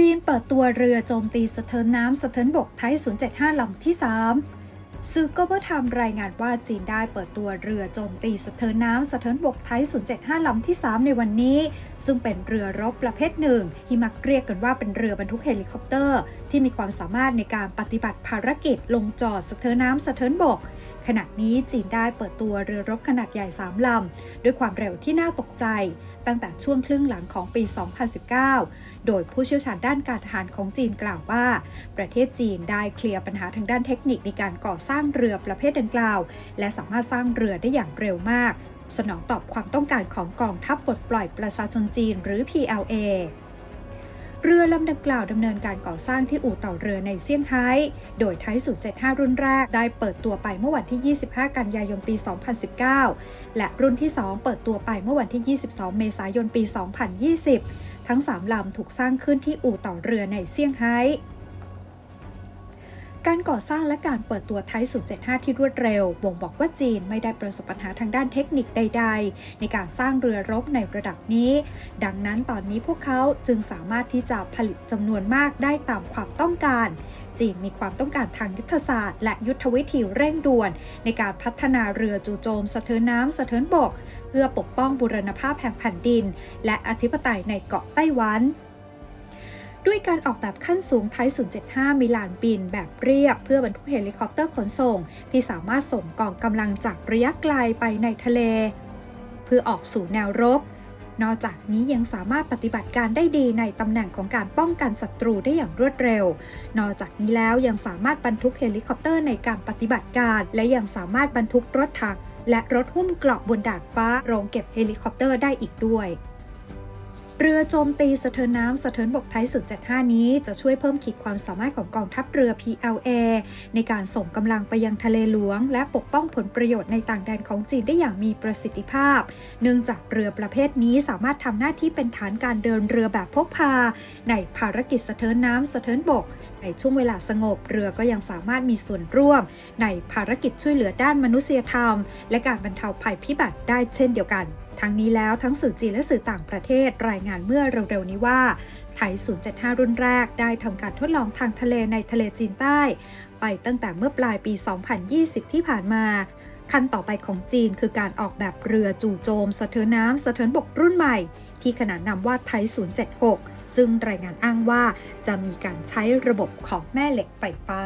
จีนเปิดตัวเรือโจมตีสะเทินน้ำสะเทินบกไทย 075 ลำที่ 3 สื่อก็เบอร์ไทม์รายงานว่าจีนได้เปิดตัวเรือโจมตีสะเทินน้ำสะเทินบกไทย 075 ลำที่ 3 ในวันนี้ ซึ่งเป็นเรือรบประเภทหนึ่ง ที่มักเรียกกันว่าเป็นเรือบรรทุกเฮลิคอปเตอร์ ที่มีความสามารถในการปฏิบัติภารกิจลงจอดสะเทินน้ำสะเทินบก ขณะนี้จีนได้เปิดตัวเรือรบขนาดใหญ่ 3 ลำ ด้วยความเร็วที่น่าตกใจ ตั้งแต่ช่วงครึ่งหลังของปี 2019 โดยผู้เชี่ยวชาญด้านการทหารของจีนกล่าวว่า ประเทศจีนได้เคลียร์ปัญหาทางด้านเทคนิคในการก่อสร้างร้างเรือประเภทดังกล่าว และสามารถสร้างเรือได้อย่างเร็วมาก สนองตอบความต้องการของกองทัพปลดปล่อยประชาชนจีนหรือ PLA เรือลำดังกล่าวดำเนินการก่อสร้างที่อู่ต่อเรือในเซี่ยงไฮ้ โดยไทยสู75 รุ่นแรกได้เปิดตัวไปเมื่อวันที่ 25 กันยายนปี 2019 และรุ่นที่ 2 เปิดตัวไปเมื่อวันที่ 22 เมษายนปี 2020 ทั้ง 3 ลำถูกสร้างขึ้นที่อู่ต่อเรือในเซี่ยงไฮ้ การก่อสร้างและการเปิดตัวไทยสุด75 ที่รวดเร็ว บ่งบอกว่าจีนไม่ได้ประสบปัญหาทางด้านเทคนิคใด ๆ ในการสร้างเรือรบในระดับนี้ ดังนั้นตอนนี้พวกเขาจึงสามารถที่จะผลิตจำนวนมากได้ตามความต้องการ จีนมีความต้องการทางยุทธศาสตร์ และยุทธวิธีเร่งด่วน ในการพัฒนาเรือจู่โจมสะเทินน้ำสะเทินบก เพื่อปกป้องบูรณภาพแห่งแผ่นดิน และอธิปไตยในเกาะไต้หวัน ด้วยการออกแบบขั้นสูงไทย075มีลานบิน แบบเรียบ เพื่อบรรทุกเฮลิคอปเตอร์ขนส่ง ที่สามารถส่งกองกำลังจากระยะไกลไปในทะเล เพื่อออกสู่แนวรบ นอกจากนี้ยังสามารถปฏิบัติการได้ดีในตำแหน่งของการป้องกันศัตรูได้อย่างรวดเร็ว นอกจากนี้แล้วยังสามารถบรรทุกเฮลิคอปเตอร์ในการปฏิบัติการ และยังสามารถบรรทุกรถถังและรถหุ้มเกราะบนดาดฟ้าโรงเก็บเฮลิคอปเตอร์ได้อีกด้วย เรือโจมตีสะเทินน้ำสะเทินบกไทยสุด75 นี้จะช่วยเพิ่มขีดความสามารถของกองทัพเรือ PLA ในการส่งกำลังไปยังทะเลหลวง และปกป้องผลประโยชน์ในต่างแดนของจีนได้อย่างมีประสิทธิภาพ เนื่องจากเรือประเภทนี้สามารถทำหน้าที่เป็นฐานการเดินเรือแบบพกพา ในภารกิจสะเทินน้ำสะเทินบก ในช่วงเวลาสงบเรือก็ยังสามารถมีส่วนร่วม ในภารกิจช่วยเหลือด้านมนุษยธรรม และการบรรเทาภัยพิบัติได้เช่นเดียวกันทั้งนี้แล้วทั้งสื่อจีนและสื่อต่างประเทศรายงานเมื่อเร็วๆนี้ว่าไทย 075 รุ่นแรกได้ทำการทดลองทางทะเลในทะเลจีนใต้ ไปตั้งแต่เมื่อปลายปี 2020 ที่ผ่านมา ขั้นต่อไปของจีนคือการออกแบบเรือจู่โจม สะเทินน้ำสะเทินบกรุ่นใหม่ ที่ขนานนามว่าไทย 076 ซึ่งรายงานอ้างว่าจะมีการใช้ระบบของแม่เหล็กไฟฟ้า